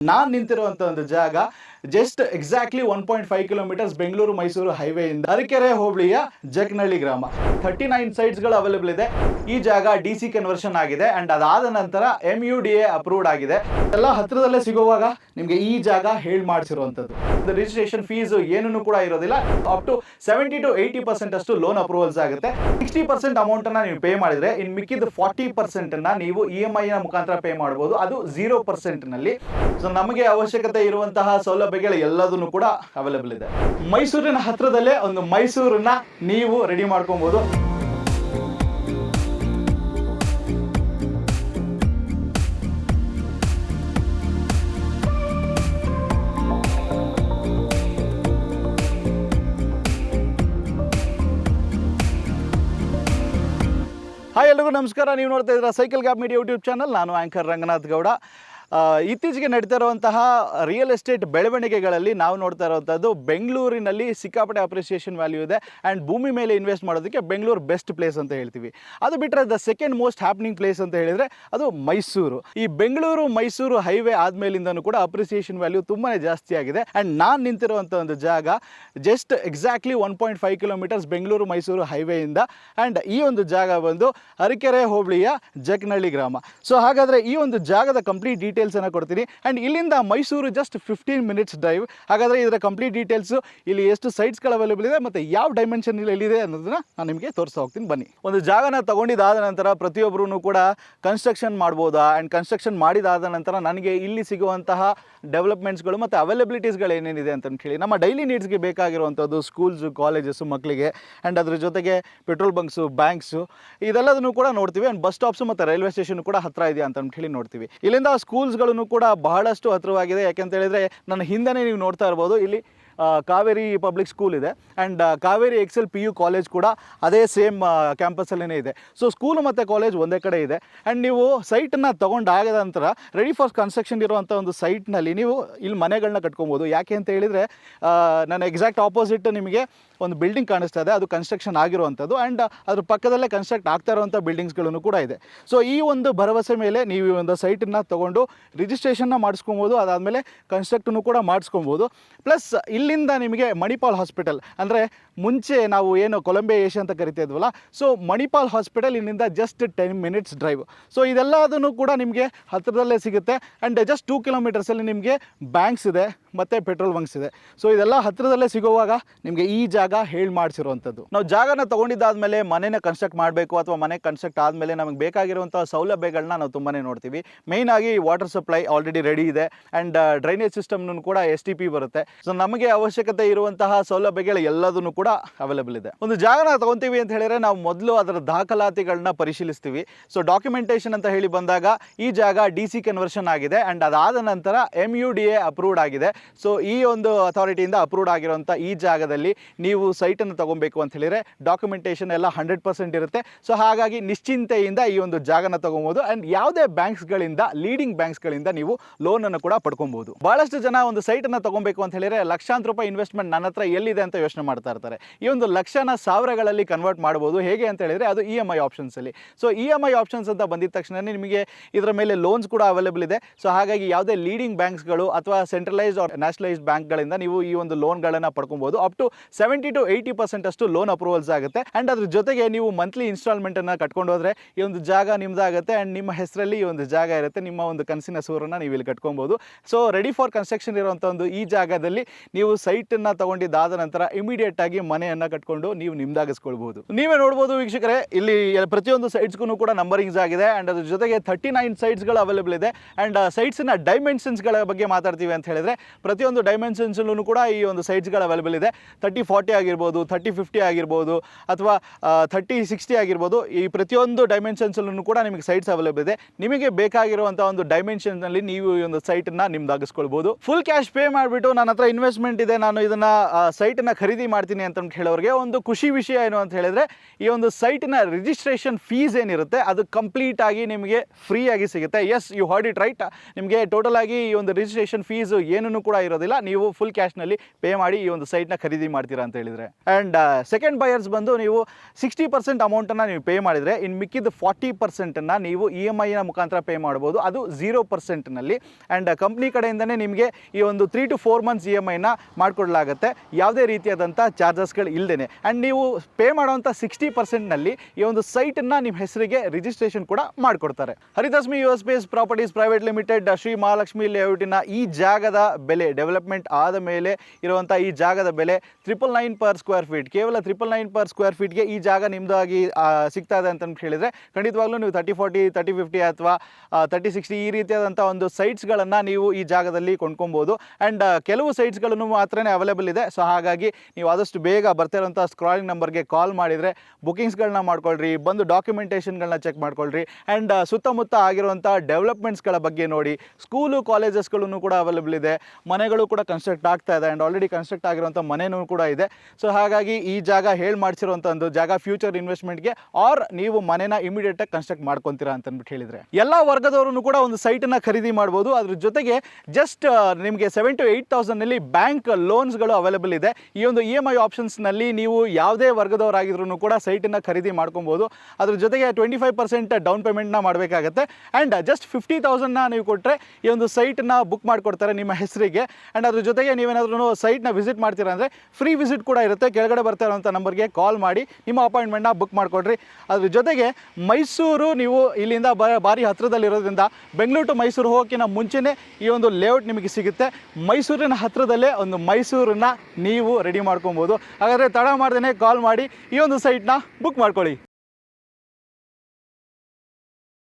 ನಾನು ನಿಂತಿರುವಂತ ಒಂದು ಜಾಗ just exactly one point five kilometres Bengaluru Mysuru highway ಇಂದ ಅರಕೆರೆ ಹೋಬಳಿಯ ಜಕ್ನಳ್ಳಿ ಗ್ರಾಮ. ಥರ್ಟಿ ನೈನ್ ಸೈಟ್ಸ್ಗಳು ಅವೈಲೇಬಲ್ ಇದೆ. ಈ ಜಾಗ ಡಿ ಸಿ ಕನ್ವರ್ಷನ್ ಆಗಿದೆ. ಅಂಡ್ ಅದಾದ ನಂತರ M U D A approved ಆಗಿದೆ. ಎಲ್ಲ ಹತ್ರದಲ್ಲೇ ಸಿಗುವಾಗ ನಿಮಗೆ ಈ ಜಾಗ ಹೇಳ್ ಮಾಡಿಸಿರುವಂಥದ್ದು. ರಿಜಿಸ್ಟ್ರೇಷನ್ ಫೀಸ್ ಏನೂ ಕೂಡ ಇರೋದಿಲ್ಲ. Up to seventy to eighty percent ಅಷ್ಟು ಲೋನ್ ಅಪ್ರೂವಲ್ಸ್ ಆಗುತ್ತೆ. ಸಿಕ್ಸ್ಟಿ ಪರ್ಸೆಂಟ್ ಅಮೌಂಟ್ ಅನ್ನ ನೀವು ಪೇ ಮಾಡಿದ್ರೆ, ಇನ್ ಮಿಕ್ಕಿದ ಫಾರ್ಟಿ ಪರ್ಸೆಂಟ್ ಅನ್ನ ನೀವು ಇ ಎಂ ಐ ನ ಮುಖಾಂತರ ಪೇ ಮಾಡಬಹುದು ಅದು ಜೀರೋ ಪರ್ಸೆಂಟ್ನಲ್ಲಿ. ಸೊ ನಮಗೆ ಅವಶ್ಯಕತೆ ಇರುವಂತಹ ಸೌಲಭ್ಯಗಳು ಎಲ್ಲದನ್ನು ಕೂಡ ಅವೈಲೇಬಲ್ ಇದೆ. ಮೈಸೂರಿನ ಹತ್ರದಲ್ಲೇ ಒಂದು ಮೈಸೂರನ್ನ ನೀವು ರೆಡಿ ಮಾಡ್ಕೊಬಹುದು ಹಾಯ್ ಎಲ್ರಿಗೂ ನಮಸ್ಕಾರ. ನೀವು ನೋಡ್ತಾ ಇದ್ದೀರಾ cycle gap media YouTube channel ನಾನು ಆಂಕರ್ ರಂಗನಾಥ್ ಗೌಡ. ಇತ್ತೀಚೆಗೆ ನಡೀತಾ ಇರುವಂತಹ ರಿಯಲ್ ಎಸ್ಟೇಟ್ ಬೆಳವಣಿಗೆಗಳಲ್ಲಿ ನಾವು ನೋಡ್ತಾ ಇರುವಂಥದ್ದು ಬೆಂಗಳೂರಿನಲ್ಲಿ ಸಿಕ್ಕಾಪಟ್ಟೆ ಅಪ್ರಿಸಿಯೇಷನ್ ವ್ಯಾಲ್ಯೂ ಇದೆ ಆ್ಯಂಡ್ ಭೂಮಿ ಮೇಲೆ ಇನ್ವೆಸ್ಟ್ ಮಾಡೋದಕ್ಕೆ ಬೆಂಗಳೂರು ಬೆಸ್ಟ್ ಪ್ಲೇಸ್ ಅಂತ ಹೇಳ್ತೀವಿ. ಅದು ಬಿಟ್ಟರೆ the second most happening place ಅಂತ ಹೇಳಿದರೆ ಅದು ಮೈಸೂರು. ಈ ಬೆಂಗಳೂರು, ಮೈಸೂರು ಹೈವೇ ಆದಮೇಲಿಂದನೂ ಕೂಡ ಅಪ್ರಿಸಿಯೇಷನ್ ವ್ಯಾಲ್ಯೂ ತುಂಬಾ ಜಾಸ್ತಿ ಆಗಿದೆ ಆ್ಯಂಡ್ ನಾನು ನಿಂತಿರುವಂಥ ಒಂದು ಜಾಗ just exactly one point five kilometres Bengaluru, Mysuru ಹೈವೇಯಿಂದ and ಈ ಒಂದು ಜಾಗ ಬಂದು ಅರಕೆರೆ ಹೋಬಳಿಯ ಜಕ್ನಳ್ಳಿ ಗ್ರಾಮ. ಸೊ ಹಾಗಾದರೆ ಈ ಒಂದು ಜಾಗದ ಕಂಪ್ಲೀಟ್ ಡೀಟೇಲ್ಸನ್ನು ಕೊಡ್ತೀನಿ. ಆ್ಯಂಡ್ ಇಲ್ಲಿಂದ Mysuru just fifteen minutes drive ಹಾಗಾದರೆ ಇದರ ಕಂಪ್ಲೀಟ್ ಡೀಟೇಲ್ಸು ಇಲ್ಲಿ ಎಷ್ಟು ಸೈಟ್ಸ್ಗಳು ಅವೈಲೇಬಲ್ ಇದೆ ಮತ್ತು ಯಾವ ಡೈಮೆನ್ಷನ್ ಎಲ್ಲಿದೆ ಅನ್ನೋದನ್ನ ನಾನು ನಿಮಗೆ ತೋರಿಸ್ತಾ ಹೋಗ್ತೀನಿ. ಬನ್ನಿ. ಒಂದು ಜಾಗನ ತಗೊಂಡಿದ್ದಾದ ನಂತರ ಪ್ರತಿಯೊಬ್ಬರೂ ಕೂಡ ಕನ್ಸ್ಟ್ರಕ್ಷನ್ ಮಾಡ್ಬೋದಾ? ಆ್ಯಂಡ್ ಕನ್ಸ್ಟ್ರಕ್ಷನ್ ಮಾಡಿದಾದ ನಂತರ ನನಗೆ ಇಲ್ಲಿ ಸಿಗುವಂತಹ ಡೆವಲಪ್ಮೆಂಟ್ಸ್ಗಳು ಮತ್ತು ಅವೈಲಬಿಲಿಟೀಸ್ಗಳು ಏನೇನಿದೆ ಅಂತ ಹೇಳಿ ನಮ್ಮ ಡೈಲಿ ನೀಡ್ಸ್ಗೆ ಬೇಕಾಗಿರುವಂಥದ್ದು ಸ್ಕೂಲ್ಸು ಕಾಲೇಜಸ್ಸು ಮಕ್ಕಳಿಗೆ ಆ್ಯಂಡ್ ಅದ್ರ ಜೊತೆಗೆ ಪೆಟ್ರೋಲ್ ಬಂಕ್ಸು ಬ್ಯಾಂಕ್ಸು ಇದೆಲ್ಲದನ್ನು ಕೂಡ ನೋಡ್ತೀವಿ. ಆ್ಯಂಡ್ ಬಸ್ ಸ್ಟಾಪ್ಸು ಮತ್ತು ರೈಲ್ವೆ ಸ್ಟೇಷನ್ ಕೂಡ ಹತ್ರ ಇದೆಯಾ ಅಂತ ಹೇಳಿ ನೋಡ್ತೀವಿ. ಇಲ್ಲಿಂದ ಸ್ಕೂಲ್ಸ್ಗಳನ್ನು ಕೂಡ ಬಹಳಷ್ಟು ಹತ್ರವಾಗಿದೆ. ಯಾಕೆಂತ ಹೇಳಿದ್ರೆ ನನ್ನ ಹಿಂದೆನೇ ನೀವು ನೋಡ್ತಾ ಇರ್ಬೋದು. ಇಲ್ಲಿ ಕಾವೇರಿ ಪಬ್ಲಿಕ್ ಸ್ಕೂಲ್ ಇದೆ. And Kaveri Excel P U college ಕೂಡ ಅದೇ ಸೇಮ್ ಕ್ಯಾಂಪಸಲ್ಲೇ ಇದೆ. ಸೊ ಸ್ಕೂಲು ಮತ್ತು ಕಾಲೇಜ್ ಒಂದೇ ಕಡೆ ಇದೆ. ಆ್ಯಂಡ್ ನೀವು ಸೈಟನ್ನು ತೊಗೊಂಡಾಗದ ನಂತರ ರೆಡಿ ಫಾರ್ ಕನ್ಸ್ಟ್ರಕ್ಷನ್ ಇರುವಂಥ ಒಂದು ಸೈಟ್ನಲ್ಲಿ ನೀವು ಇಲ್ಲಿ ಮನೆಗಳನ್ನ ಕಟ್ಕೊಬೋದು. ಯಾಕೆ ಅಂತ ಹೇಳಿದರೆ ನನ್ನ ಎಕ್ಸಾಕ್ಟ್ ಆಪೋಸಿಟ್ ನಿಮಗೆ ಒಂದು ಬಿಲ್ಡಿಂಗ್ ಕಾಣಿಸ್ತಾ ಇದೆ. ಅದು ಕನ್ಸ್ಟ್ರಕ್ಷನ್ ಆಗಿರುವಂಥದ್ದು ಆ್ಯಂಡ್ ಅದ್ರ ಪಕ್ಕದಲ್ಲೇ ಕನ್ಸ್ಟ್ರಕ್ಟ್ ಆಗ್ತಾ ಇರುವಂಥ ಬಿಲ್ಡಿಂಗ್ಸ್ಗಳನ್ನು ಕೂಡ ಇದೆ. ಸೊ ಈ ಒಂದು ಭರವಸೆ ಮೇಲೆ ನೀವು ಈ ಒಂದು ಸೈಟನ್ನು ತೊಗೊಂಡು ರಿಜಿಸ್ಟ್ರೇಷನ್ನ ಮಾಡಿಸ್ಕೊಬೋದು. ಅದಾದಮೇಲೆ ಕನ್ಸ್ಟ್ರಕ್ಟನ್ನು ಕೂಡ ಮಾಡಿಸ್ಕೊಬೋದು. ಪ್ಲಸ್ ಇಲ್ಲಿಂದ ನಿಮಗೆ ಮಣಿಪಾಲ್ ಹಾಸ್ಪಿಟಲ್, ಅಂದರೆ ಮುಂಚೆ ನಾವು ಏನು ಕೊಲಂಬಿಯಾ ಏಷ್ಯಾ ಅಂತ ಕರಿತಾ ಇದ್ವಲ್ಲ ಸೊ ಮಣಿಪಾಲ್ ಹಾಸ್ಪಿಟಲ್ ಇಲ್ಲಿಂದ just ten minutes drive so ಇದೆಲ್ಲದನ್ನು ಕೂಡ ನಿಮಗೆ ಹತ್ತಿರದಲ್ಲೇ ಸಿಗುತ್ತೆ ಆ್ಯಂಡ್ ಜಸ್ಟ್ ಟೂ ಕಿಲೋಮೀಟರ್ಸಲ್ಲಿ ನಿಮಗೆ ಬ್ಯಾಂಕ್ಸ್ ಇದೆ, ಮತ್ತು ಪೆಟ್ರೋಲ್ ಬಂಕ್ಸ್ ಇದೆ. ಸೊ ಇದೆಲ್ಲ ಹತ್ತಿರದಲ್ಲೇ ಸಿಗುವಾಗ ನಿಮಗೆ ಈ ಜಾಗ ಹೇಳಿ ಮಾಡಿಸಿರುವಂಥದ್ದು. ನಾವು ಜಾಗನ ತೊಗೊಂಡಿದ್ದಾದ್ಮೇಲೆ ಮನೆನ ಕನ್ಸ್ಟ್ರಕ್ಟ್ ಮಾಡಬೇಕು, ಅಥವಾ ಮನೆ ಕನ್ಸ್ಟ್ರಕ್ಟ್ ಆದಮೇಲೆ ನಮಗೆ ಬೇಕಾಗಿರುವಂಥ ಸೌಲಭ್ಯಗಳನ್ನ ನಾವು ತುಂಬಾ ನೋಡ್ತೀವಿ. ಮೇಯ್ನ್ ಆಗಿ ವಾಟರ್ ಸಪ್ಲೈ ಆಲ್ರೆಡಿ ರೆಡಿ ಇದೆ ಆ್ಯಂಡ್ ಡ್ರೈನೇಜ್ ಸಿಸ್ಟಮ್ನೂ ಕೂಡ ಎಸ್ ಟಿ ಪಿ ಬರುತ್ತೆ. ಸೊ ನಮಗೆ ಅವಶ್ಯಕತೆ ಇರುವಂತಹ ಸೌಲಭ್ಯಗಳು ಎಲ್ಲದನ್ನು ಕೂಡ ಅವೈಲೇಬಲ್ ಇದೆ. ಒಂದು ಜಾಗನ ತಗೊಂತೀವಿ ಅಂತ ಹೇಳಿದ್ರೆ ನಾವು ಮೊದಲು ಅದರ ದಾಖಲಾತಿಗಳನ್ನ ಪರಿಶೀಲಿಸ್ತೀವಿ. ಸೊ ಡಾಕ್ಯುಮೆಂಟೇಷನ್ ಅಂತ ಹೇಳಿ ಬಂದಾಗ ಈ ಜಾಗ ಡಿ ಸಿ ಕನ್ವರ್ಷನ್ ಆಗಿದೆ ಅಂಡ್ ಅದಾದ ನಂತರ M U D A approved ಆಗಿದೆ. ಸೊ ಈ ಒಂದು ಅಥಾರಿಟಿಯಿಂದ ಅಪ್ರೂವ್ಡ್ ಆಗಿರುವಂಥ ಈ ಜಾಗದಲ್ಲಿ ನೀವು ಸೈಟನ್ನು ತಗೊಬೇಕು ಅಂತ ಹೇಳಿದ್ರೆ ಡಾಕ್ಯುಮೆಂಟೇಷನ್ ಎಲ್ಲ ಹಂಡ್ರೆಡ್ ಪರ್ಸೆಂಟ್ ಇರುತ್ತೆ. ಸೊ ಹಾಗಾಗಿ ನಿಶ್ಚಿಂತೆಯಿಂದ ಈ ಒಂದು ಜಾಗನ ತಗೊಬೋದು ಅಂಡ್ ಯಾವುದೇ ಬ್ಯಾಂಕ್ಸ್ಗಳಿಂದ ಲೀಡಿಂಗ್ ಬ್ಯಾಂಕ್ಸ್ಗಳಿಂದ ನೀವು ಲೋನನ್ನು ಕೂಡ ಪಡ್ಕೊಬೋದು. ಬಹಳಷ್ಟು ಜನ ಒಂದು ಸೈಟನ್ನು ತಗೊಬೇಕು ಅಂತ ಹೇಳಿದ್ರೆ ಲಕ್ಷಾಂತರ ರೂಪಾಯಿ ಇನ್ವೆಸ್ಟ್ಮೆಂಟ್ ನನ್ನ ಹತ್ರ ಎಲ್ಲಿದೆ ಅಂತ ಯೋಚನೆ ಮಾಡ್ತಾ ಇರ್ತಾರೆ. ಈ ಒಂದು ಲಕ್ಷನ ಸಾವಿರಗಳಲ್ಲಿ ಕನ್ವರ್ಟ್ ಮಾಡ್ಬೋದು. ಹೇಗೆ ಅಂತ ಹೇಳಿದ್ರೆ ಅದು E M I ಆಪ್ಷನ್ಸಲ್ಲಿ so E M I options ಅಂತ ಬಂದಿದ ತಕ್ಷಣ ನಿಮಗೆ ಇದರ ಮೇಲೆ ಲೋನ್ಸ್ ಕೂಡ ಅವೈಲೇಬಲ್ ಇದೆ. ಸೊ ಹಾಗಾಗಿ ಯಾವುದೇ ಲೀಡಿಂಗ್ ಬ್ಯಾಂಕ್ಸ್ಗಳು ಅಥವಾ ಸೆಂಟ್ರಲೈಸ್ಡ್ ಆರ್ ನ್ಯಾಷನಲೈಸ್ಡ್ ಬ್ಯಾಂಕ್ಗಳಿಂದ ನೀವು ಈ ಒಂದು ಲೋನ್ಗಳನ್ನು ಪಡ್ಕೊಬೋದು. Up to seventy to eighty percent ಅಷ್ಟು ಲೋನ್ ಅಪ್ರೂವಲ್ಸ್ ಆಗುತ್ತೆ. ಆ್ಯಂಡ್ ಅದ್ರ ಜೊತೆಗೆ ನೀವು ಮಂತ್ಲಿ ಇನ್ಸ್ಟಾಲ್ಮೆಂಟನ್ನು ಕಟ್ಕೊಂಡು ಹೋದರೆ ಈ ಒಂದು ಜಾಗ ನಿಮ್ಮದಾಗುತ್ತೆ ಆ್ಯಂಡ್ ನಿಮ್ಮ ಹೆಸರಲ್ಲಿ ಈ ಒಂದು ಜಾಗ ಇರುತ್ತೆ. ನಿಮ್ಮ ಒಂದು ಕನಸಿನ ಸೂರನ್ನು ನೀವು ಇಲ್ಲಿ ಕಟ್ಕೊಬೋದು. ಸೊ ರೆಡಿ ಫಾರ್ ಕನ್ಸ್ಟ್ರಕ್ಷನ್ ಇರುವಂಥ ಒಂದು ಈ ಜಾಗದಲ್ಲಿ ನೀವು ಸೈಟನ್ನು ತಗೊಂಡಿದ್ದಾದ ನಂತರ ಇಮಿಡಿಯೇಟ್ ಆಗಿ ಮನೆಯನ್ನು ಕಟ್ಕೊಂಡು ನೀವು ನಿಮ್ದಾಗಿಸ್ಕೊಳ್ಬಹುದು ನೀವೇ ನೋಡ್ಬೋದು ವೀಕ್ಷಕರೇ, ಇಲ್ಲಿ ಪ್ರತಿಯೊಂದು ಸೈಟ್ಸ್ಗೂ ಕೂಡ ನಂಬರಿಂಗ್ಸ್ ಆಗಿದೆ ಅಂಡ್ ಅದ್ರ ಜೊತೆಗೆ ತರ್ಟಿ ನೈನ್ ಸೈಟ್ಸ್ಗಳು ಅವೈಲೇಬಲ್ ಇದೆ ಆ್ಯಂಡ್ ಸೈಟ್ಸ್ನ ಡೈಮೆನ್ಷನ್ಸ್ಗಳ ಬಗ್ಗೆ ಮಾತಾಡ್ತೀವಿ ಅಂತ ಹೇಳಿದ್ರೆ ಪ್ರತಿಯೊಂದು ಡೈಮೆನ್ಷನ್ಸಲ್ಲೂ ಕೂಡ ಈ ಒಂದು ಸೈಟ್ಸ್ಗಳು ಅವೈಲೇಬಲ್ ಇದೆ. ತರ್ಟಿ ಫಾರ್ಟಿ ಆಗಿರ್ಬೋದು ತರ್ಟಿ ಫಿಫ್ಟಿ ಆಗಿರ್ಬೋದು ಅಥವಾ ಥರ್ಟಿ ಸಿಕ್ಸ್ಟಿ ಆಗಿರ್ಬೋದು ಈ ಪ್ರತಿಯೊಂದು ಡೈಮೆನ್ಷನ್ಸಲ್ಲೂ ಕೂಡ ನಿಮಗೆ ಸೈಟ್ಸ್ ಅವೈಲೇಬಲ್ ಇದೆ. ನಿಮಗೆ ಬೇಕಾಗಿರುವಂಥ ಒಂದು ಡೈಮೆನ್ಷನ್ನಲ್ಲಿ ನೀವು ಈ ಒಂದು ಸೈಟನ್ನು ನಿಮ್ದಾಗಿಸ್ಕೊಳ್ಬೋದು. ಫುಲ್ ಕ್ಯಾಶ್ ಪೇ ಮಾಡಿಬಿಟ್ಟು ನನ್ನ ಹತ್ರ ಇನ್ವೆಸ್ಟ್ಮೆಂಟ್ ಇದೆ ನಾನು ಇದನ್ನ ಸೈಟನ್ನು ಖರೀದಿ ಮಾಡ್ತೀನಿ ಅಂತ ಹೇಳೋರಿಗೆ ಒಂದು ಖುಷಿ ವಿಷಯ ಏನು ಅಂತ ಹೇಳಿದ್ರೆ, ಈ ಒಂದು ಸೈಟಿನ ರಿಜಿಸ್ಟ್ರೇಷನ್ ಫೀಸ್ ಏನಿರುತ್ತೆ, ಅದು ಕಂಪ್ಲೀಟ್ ಆಗಿ ನಿಮಗೆ ಫ್ರೀ ಆಗಿ ಸಿಗುತ್ತೆ. As you heard it right ನಿಮಗೆ ಟೋಟಲ್ ಆಗಿ ಈ ಒಂದು ರಿಜಿಸ್ಟ್ರೇಷನ್ ಫೀಸ್ ಏನೂ ಕೂಡ ಇರೋದಿಲ್ಲ. ನೀವು ಫುಲ್ ಕ್ಯಾಶ್ನಲ್ಲಿ ಪೇ ಮಾಡಿ ಈ ಒಂದು ಸೈಟ್ನ ಖರೀದಿ ಮಾಡ್ತೀರಾ ಅಂತ ಹೇಳಿದ್ರೆ. ಆ್ಯಂಡ್ ಸೆಕೆಂಡ್ ಬಯರ್ಸ್ ಬಂದು ನೀವು ಸಿಕ್ಸ್ಟಿ ಪರ್ಸೆಂಟ್ ಅಮೌಂಟನ್ನು ನೀವು ಪೇ ಮಾಡಿದರೆ ಇನ್ನು ಮಿಕ್ಕಿದ ಫಾರ್ಟಿ ಪರ್ಸೆಂಟನ್ನು ನೀವು ಇ ಎಂ ಐನ ಮುಖಾಂತರ ಪೇ ಮಾಡ್ಬೋದು. ಅದು ಝೀರೋ ಪರ್ಸೆಂಟ್ನಲ್ಲಿ ಆ್ಯಂಡ್ ಕಂಪ್ನಿ ಕಡೆಯಿಂದನೇ ನಿಮಗೆ ಈ ಒಂದು three to four months E M ಐನ ಮಾಡಿಕೊಡ್ಲಾಗುತ್ತೆ. ಯಾವುದೇ ರೀತಿಯಾದಂಥ ಚಾರ್ಜಸ್ಗಳು ಇಲ್ಲದೇ ಆ್ಯಂಡ್ ನೀವು ಪೇ ಮಾಡುವಂಥ ಸಿಕ್ಸ್ಟಿ ಪರ್ಸೆಂಟ್ನಲ್ಲಿ ಈ ಒಂದು ಸೈಟನ್ನು ನಿಮ್ಮ ಹೆಸರಿಗೆ ರಿಜಿಸ್ಟ್ರೇಷನ್ ಕೂಡ ಮಾಡಿಕೊಡ್ತಾರೆ. Haridasmi U S base properties private limited, Shri Mahalakshmi ಲೇಔಟಿನ ಈ ಜಾಗದ ಬೆಲೆ, ಡೆವಲಪ್ಮೆಂಟ್ ಆದ ಮೇಲೆ ಇರುವಂಥ ಈ ಜಾಗದ ಬೆಲೆ triple nine per square feet. ಕೇವಲ ತ್ರಿಪಲ್ ನೈನ್ ಪರ್ ಸ್ಕ್ವೇರ್ ಫೀಟ್ಗೆ ಈ ಜಾಗ ನಿಮ್ಮದಾಗಿ ಸಿಗ್ತಾ ಇದೆ ಅಂತ ಹೇಳಿದರೆ, ಖಂಡಿತವಾಗ್ಲೂ ನೀವು ತರ್ಟಿ ಫಾರ್ಟಿ ತರ್ಟಿ ಫಿಫ್ಟಿ ಅಥವಾ ತರ್ಟಿ ಸಿಕ್ಸ್ಟಿ ಈ ರೀತಿಯಾದಂಥ ಒಂದು ಸೈಟ್ಸ್ಗಳನ್ನು ನೀವು ಈ ಜಾಗದಲ್ಲಿ ಕೊಂಡ್ಕೊಬೋದು. ಆ್ಯಂಡ್ ಕೆಲವು ಸೈಟ್ಸ್ಗಳನ್ನು ಮಾತ್ರನೇ ಅವೈಲೇಬಲ್ ಇದೆ. ಸೊ ಹಾಗಾಗಿ ನೀವು ಆದಷ್ಟು ಬೇಗ ಬರ್ತಿರೋಂಥ ಸ್ಕ್ರಾಲಿಂಗ್ ನಂಬರ್ಗೆ ಕಾಲ್ ಮಾಡಿದರೆ ಬುಕಿಂಗ್ಸ್ಗಳನ್ನ ಮಾಡ್ಕೊಳ್ರಿ, ಬಂದು ಡಾಕ್ಯುಮೆಂಟೇಷನ್ಗಳನ್ನ ಚೆಕ್ ಮಾಡ್ಕೊಳ್ರಿ ಆ್ಯಂಡ್ ಸುತ್ತಮುತ್ತ ಆಗಿರುವಂಥ ಡೆವಲಪ್ಮೆಂಟ್ಸ್ಗಳ ಬಗ್ಗೆ ನೋಡಿ. ಸ್ಕೂಲು ಕಾಲೇಜಸ್ಗಳನ್ನು ಕೂಡ ಅವೈಲೇಬಲ್ ಇದೆ. ಮನೆಗಳು ಕೂಡ ಕನ್ಸ್ಟ್ರಕ್ಟ್ ಆಗ್ತಾ ಇದೆ ಆ್ಯಂಡ್ ಆಲ್ರೆಡಿ ಕನ್ಸ್ಟ್ರಕ್ಟ್ ಆಗಿರುವಂಥ ಮನೆಯೂ ಕೂಡ ಇದೆ. ಸೊ ಹಾಗಾಗಿ ಈ ಜಾಗ ಹೇಳಿ ಮಾಡಿಸಿರುವಂಥ ಒಂದು ಜಾಗ ಫ್ಯೂಚರ್ ಇನ್ವೆಸ್ಟ್ಮೆಂಟ್ಗೆ ಆರ್ ನೀವು ಮನೆನ ಇಮಿಡಿಯೇಟಾಗಿ ಕನ್ಸ್ಟ್ರಕ್ಟ್ ಮಾಡ್ಕೊತೀರಾ ಅಂತ ಅಂದ್ಬಿಟ್ಟು ಹೇಳಿದರೆ. ಎಲ್ಲ ವರ್ಗದವರು ಕೂಡ ಒಂದು ಸೈಟನ್ನು ಖರೀದಿ ಮಾಡ್ಬೋದು. ಅದ್ರ ಜೊತೆಗೆ ಜಸ್ಟ್ ನಿಮಗೆ ಸೆವೆನ್ ಟು ಏಯ್ಟ್ ತೌಸಂಡ್ನಲ್ಲಿ ಬ್ಯಾಂಕ್ ಲೋನ್ಸ್ಗಳು ಅವೈಲೇಬಲ್ ಇದೆ. ಈ ಒಂದು ಇ ಎಂ ಐ ಆಪ್ಷನ್ಸ್ನಲ್ಲಿ ನೀವು ಯಾವುದೇ ವರ್ಗದವರಾಗಿದ್ರು ಕೂಡ ಸೈಟನ್ನು ಖರೀದಿ ಮಾಡ್ಕೊಬೋದು. ಅದ್ರ ಜೊತೆಗೆ ಟ್ವೆಂಟಿ ಫೈವ್ ಪರ್ಸೆಂಟ್ ಡೌನ್ ಪೇಮೆಂಟ್ನ ಮಾಡಬೇಕಾಗತ್ತೆ. ಆ್ಯಂಡ್ ಜಸ್ಟ್ ಫಿಫ್ಟಿ ತೌಸಂಡ್ನ ನೀವು ಕೊಟ್ಟರೆ ಈ ಒಂದು ಸೈಟನ್ನ ಬುಕ್ ಮಾಡಿಕೊಡ್ತಾರೆ ನಿಮ್ಮ ಹೆಸರಿಗೆ. ಆ್ಯಂಡ್ ಅದ್ರ ಜೊತೆಗೆ ನೀವೇನಾದ್ರೂ ಸೈಟ್ನ ವಿಸಿಟ್ ಮಾಡ್ತೀರಾ ಅಂದರೆ ಫ್ರೀ ವಿಸಿಟ್ ಕೂಡ ಇರುತ್ತೆ. ಕೆಳಗಡೆ ಬರ್ತಾ ಇರೋಂಥ ನಂಬರ್ಗೆ ಕಾಲ್ ಮಾಡಿ ನಿಮ್ಮ ಅಪಾಯಿಂಟ್ಮೆಂಟ್ನ ಬುಕ್ ಮಾಡಿಕೊಡ್ರಿ. ಅದ್ರ ಜೊತೆಗೆ ಮೈಸೂರು ನೀವು ಇಲ್ಲಿಂದ ಬ, ಭಾರಿ ಹತ್ತಿರದಲ್ಲಿರೋದ್ರಿಂದ ಬೆಂಗಳೂರು ಟು ಮೈಸೂರು ಹೋಗೋಕ್ಕಿಂತ ಮುಂಚೆನೇ ಈ ಒಂದು ಲೇಔಟ್ ನಿಮಗೆ ಸಿಗುತ್ತೆ. ಮೈಸೂರಿನ ಹತ್ತಿರದಲ್ಲೇ ಒಂದು ಮೈಸೂರನ್ನ ನೀವು ರೆಡಿ ಮಾಡ್ಕೊಬೋದು. ಹಾಗಾದರೆ ತಡ ಮಾಡ್ದೇ ಕಾಲ್ ಮಾಡಿ ಈ ಒಂದು ಸೈಟ್ನ ಬುಕ್ ಮಾಡ್ಕೊಳ್ಳಿ.